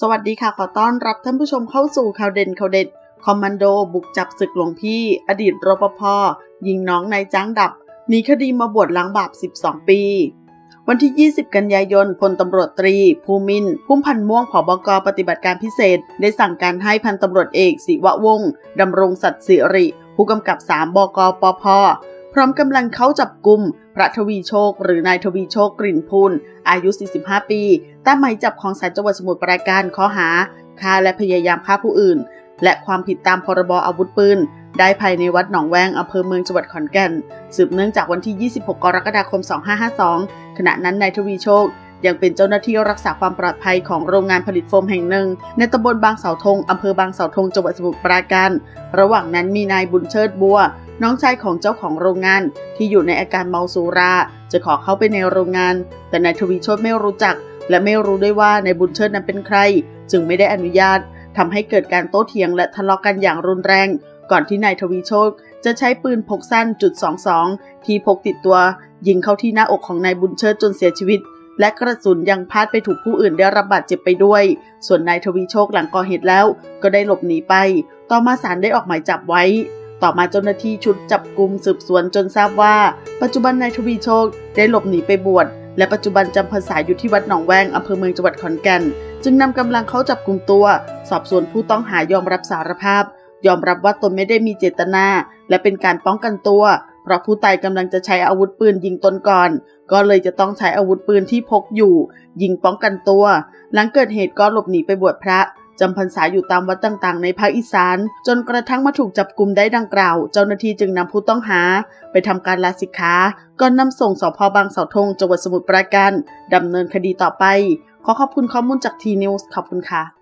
สวัสดีค่ะขอต้อนรับท่านผู้ชมเข้าสู่ข่าวเด่นข่าวเด็ด คอมมานโดบุกจับศึกหลวงพี่ อดีตรปภยิงน้องนายจ้างดับหนีคดีมาบวชล้างบาป 12 ปี วันที่ 20 กันยายนพลตำรวจตรี ภูมินพุ่มพันธ์ม่วงผบกปฏิบัติการพิเศษ ได้สั่งการให้พันตำรวจเอกศิวะวงศ์ดำรงศักดิ์สิริ ผู้กำกับ 3 บกปพ พร้อมกำลังเข้าจับกลุ่มพระทวีโชค หรือนายทวีโชคกลิ่นพูนอายุ 45 ปีตามหมายจับของศาลจังหวัดสมุทรปราการข้อหาฆ่าและพยายามฆ่าผู้อื่น และความผิดตามพรบอาวุธปืนได้ภายในวัดหนองแวงอำเภอเมืองจังหวัดขอนแก่น สืบเนื่องจากวันที่ 26 กรกฎาคม 2552 ขณะนั้นนายทวีโชค ยังเป็นเจ้าหน้าที่รักษาความปลอดภัยของโรงงานผลิตโฟมแห่งหนึ่ง ในตำบลบางเสาธงอำเภอบางเสาธงจังหวัดสมุทรปราการ ระหว่างนั้นมีนายบุญเชิดบัว น้องชายของเจ้าของโรงงานที่อยู่ในอาการเมาสุรา จะขอเข้าไปในโรงงาน แต่นายทวีโชคไม่รู้จัก และไม่รู้ด้วยว่านายบุญเชิดนั้นเป็นใคร จึงไม่ได้อนุญาตทำให้เกิดการโต้เถียงและทะเลาะกันอย่างรุนแรง ก่อนที่นายทวีโชคจะใช้ปืนพกสั้นจุด22ที่พกติดตัว ยิงเข้าที่หน้าอกของนายบุญเชิดจนเสียชีวิต และกระสุนยังพาดไปถูกผู้อื่นได้รับบาดเจ็บไปด้วย ส่วนนายทวีโชคหลังก่อเหตุแล้ว ก็ได้หลบหนีไป ต่อมาศาลได้ออกหมายจับไว้ ต่อมาเจ้าหน้าที่ชุดจับกลุ่มสืบสวนจนทราบว่า ปัจจุบันนายทวีโชคได้หลบหนีไปบวชและปัจจุบันจำพรรษาอยู่ที่วัดหนองแวงอำเภอเมืองจังหวัดขอนแก่น จึงนำกำลังเขาจับกลุ่มตัว สอบสวนผู้ต้องหายอมรับสารภาพ ยอมรับว่าตนไม่ได้มีเจตนา และเป็นการป้องกันตัว เพราะผู้ตายกำลังจะใช้อาวุธปืนยิงตนก่อน ก็เลยจะต้องใช้อาวุธปืนที่พกอยู่ ยิงป้องกันตัว หลังเกิดเหตุก็หลบหนีไปบวชพระ จำพรรษาอยู่ตามวัดต่างๆ ในภาคอีสาน จนกระทั่งมาถูกจับกลุ่มได้ดังกล่าว เจ้าหน้าที่จึงนำผู้ต้องหา ไปทำการลาสิกขาก่อนนำส่งสพบางเสาธงจังหวัดสมุทรปราการดำเนินคดีต่อไป ขอขอบคุณข้อมูลจากทีนิวส์ขอบคุณค่ะ